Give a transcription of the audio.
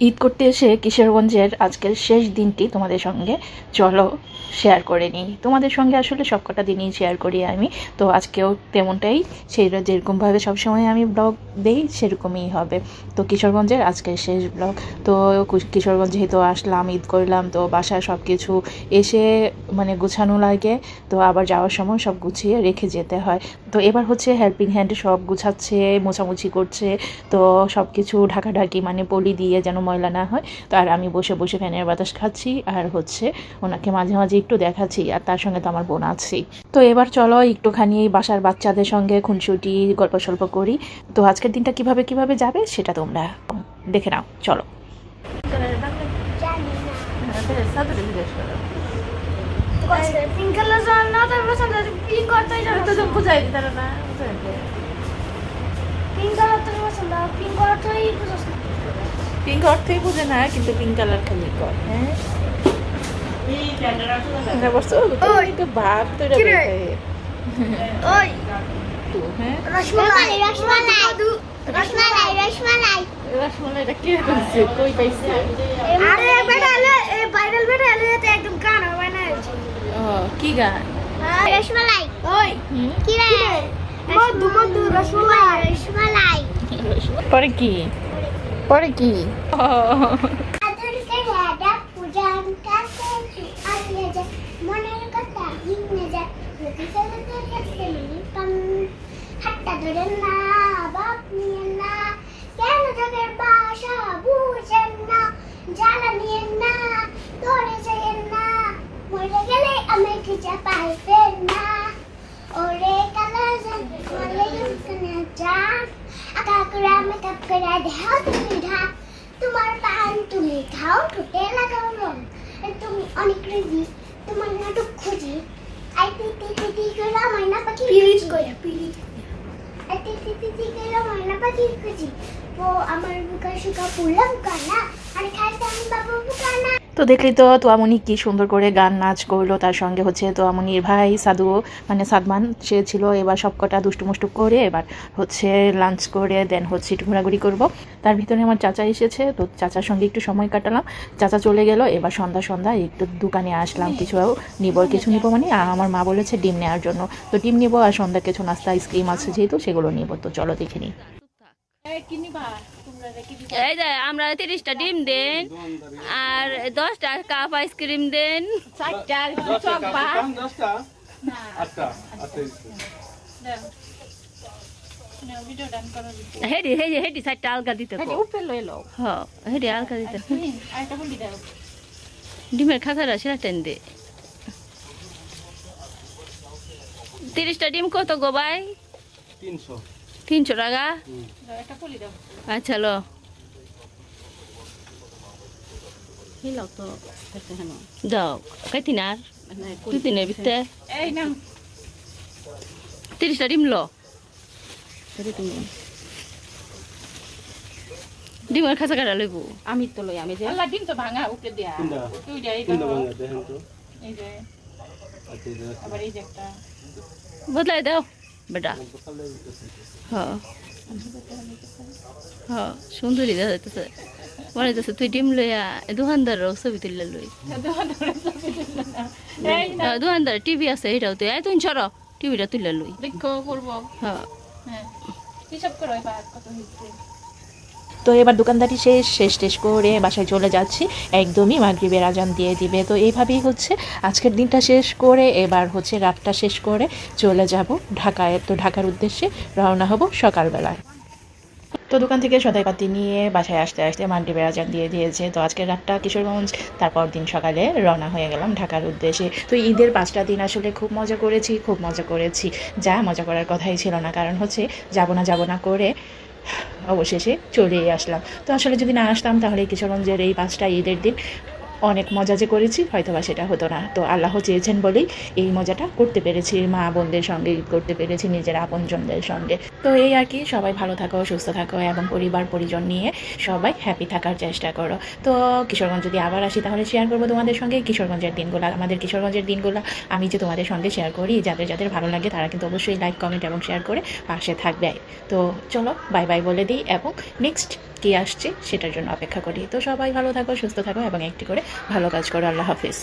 ঈদ করতে এসে কিশোরগঞ্জের আজকের শেষ দিনটি তোমাদের সঙ্গে চলো শেয়ার করে নিই। তোমাদের সঙ্গে আসলে সবকটা দিনই শেয়ার করি আমি। তো আজকেও তেমনটাই, সেই যেরকমভাবে সবসময় আমি ব্লগ দেই, সেরকমই হবে। তো কিশোরগঞ্জের আজকের শেষ ব্লগ তো কিশোরগঞ্জ যেহেতু আসলাম, ঈদ করলাম, তো বাসায় সব কিছু এসে মানে গুছানো লাগে। তো আবার যাওয়ার সময় সব গুছিয়ে রেখে যেতে হয়। তো এবার হচ্ছে হেল্পিং হ্যান্ড সব গুছাচ্ছে, মোছামুছি করছে। তো সব কিছু ঢাকাঢাকি মানে পলি দিয়ে যেন ময়লা না হয়। তো আর আমি বসে বসে ফ্যানের বাতাস খাচ্ছি আর হচ্ছে ওনাকে মাঝে মাঝে একটু দেখাচ্ছি আর তার সঙ্গে তো আমার বোন আছেই তো এবার চলো একটুখানি বাসার বাচ্চাদের সঙ্গে খুনসুটি গল্প সল্প করি। তো আজকের দিনটা কীভাবে কীভাবে যাবে সেটা তোমরা দেখে নাও। চলো। পিঙ্ক কালার পছন্দ পিঙ্ক কালার তোর পছন্দ পিঙ্ক কালারটাই বুঝছ না পিঙ্ক অর্থই বুঝে না কিন্তু পিঙ্ক কালার খালি কর হ্যাঁ? ভাব তো রসমালাইটা কে করছে কই পাইছে? আরে বেটা ভাইরাল বেটা এলে একদম গান হবে না। ও কি গান? রসমালাই। ওই কি রে? মধু মধু রসমালাই। রসমালাই। পরে কি? পরে কি? আমি খুঁজে পাইবেন না? ওরে কালা করে আমি কাপ করে দেহ তুমি ঢাক তোমার পান তুমি খাও ঠোঁটে লাগাও রং তুমি অনেক রেজি তোমার নাটক খুঁজি আই তি তি তি তি করে ময়না পাখি পিরিচ করে পিরিচ আই তি তি তি তি করে ময়না পাখি খুঁজি ও আমার বুকা সুকা পুলাম কানা আর খাইতাম বাবু বুকানা তো দেখলি তো তোয়ামনি কি সুন্দর করে গান নাচ করল, তার সঙ্গে হচ্ছে তোয়ামনির ভাই সাদু মানে সাদমান, সে ছিল এবার সবকটা দুষ্টু মুষ্টু করে এবার হচ্ছে লাঞ্চ করে দেন হচ্ছে একটু ঘোরাঘুরি করব। তার ভিতরে আমার চাচা এসেছে, তো চাচার সঙ্গে একটু সময় কাটালাম। চাচা চলে গেল, এবার সন্ধ্যা সন্ধ্যা একটু দোকানে আসলাম, কিছু নিব কিছু নিব মানে আমার মা বলেছে ডিম নেওয়ার জন্য। তো ডিম নিব আর সন্ধ্যা কিছু নাস্তা আইসক্রিম আছে যেহেতু সেগুলো নিব, তো চলো দেখে নিই। এই যে আমরা তিরিশটা ডিম দেন আর দশটা কাপ আইসক্রিম দেন। হেডি হেডি হেডি চারটা আলগা দিতে হ হেডি আলগা দিতে ডিমের খাঁচাটা সেটা টেন দে। তিরিশটা ডিম কত গো ভাই? তিনশো। তিনশো টাকা? আচ্ছা লো। দাও। কয়দিন আর? দুই দিনের ভিতরে। তিরিশটা ডিম লো। ডিমের খাঁচা কাটা লইব। আমি তো লই আমি যে আল্লাহ ডিম তো ভাঙা উপরে দেয়া তিনটা। দুইটা এই তিনটা দেখো ভাঙা দেখেন তো এই যে এই যে আবার এই যে একটা বদলাই দাও। বেটা। হ্যাঁ। হ্যাঁ সুন্দরী দেখা যাইতেছে। মনে হইতেছে তুই ডিম লইয়া দোকানদার ছবি তুললে লই। দোকানদার টিভি আছে এটাও তুই তুই সর টিভিটা তুললে লই। দেখো করব। হ্যাঁ। হ্যাঁ। হিসাব করো কত হয়েছে তো এবার দোকানদারি শেষ শেষ টেস করে বাসায় চলে যাচ্ছি। একদমই মাগরিবের আজান দিয়ে দিবে। তো এইভাবেই হচ্ছে আজকের দিনটা শেষ করে, এবার হচ্ছে রাতটা শেষ করে চলে যাব ঢাকায়। তো ঢাকার উদ্দেশ্যে রওনা হব সকালবেলায়। তো দোকান থেকে সদাইপাতি নিয়ে বাসায় আসতে আসতে মাগরিবের আজান দিয়ে দিয়েছে। তো আজকের রাতটা কিশোরগঞ্জ, তারপর দিন সকালে রওনা হয়ে গেলাম ঢাকার উদ্দেশ্যে। তো ঈদের পাঁচটা দিন আসলে খুব মজা করেছি, খুব মজা করেছি। যা মজা করার কথাই ছিল না, কারণ হচ্ছে যাব না যাব না করে অবশেষে চলেই আসলাম। তো আসলে যদি না আসতাম, তাহলে কিশোরগঞ্জের এই পাঁচটা ঈদের দিন অনেক মজা যে করেছি হয়তো বা সেটা হতো না। তো আল্লাহ চেয়েছেন বলেই এই মজাটা করতে পেরেছি, মা বোনদের সঙ্গে ঈদ করতে পেরেছি, নিজের আপনজনদের সঙ্গে। তো এই আর কি, সবাই ভালো থাকো, সুস্থ থাকো এবং পরিবার, পরিজন নিয়ে সবাই হ্যাপি থাকার চেষ্টা করো। তো কিশোরগঞ্জ যদি আবার আসি, তাহলে শেয়ার করব তোমাদের সঙ্গে কিশোরগঞ্জের দিনগুলো। আমাদের কিশোরগঞ্জের দিনগুলো আমি যে তোমাদের সঙ্গে শেয়ার করি, যাদের যাদের ভালো লাগে তারা কিন্তু অবশ্যই লাইক কমেন্ট এবং শেয়ার করে পাশে থাকবে। তো চলো বাই বাই বলে দিই এবং নেক্সট কি আসছে সেটার জন্য অপেক্ষা করি। তো সবাই ভালো থাকো, সুস্থ থাকো এবং একটি করে ভালো কাজ করো। আল্লাহ হাফিজ।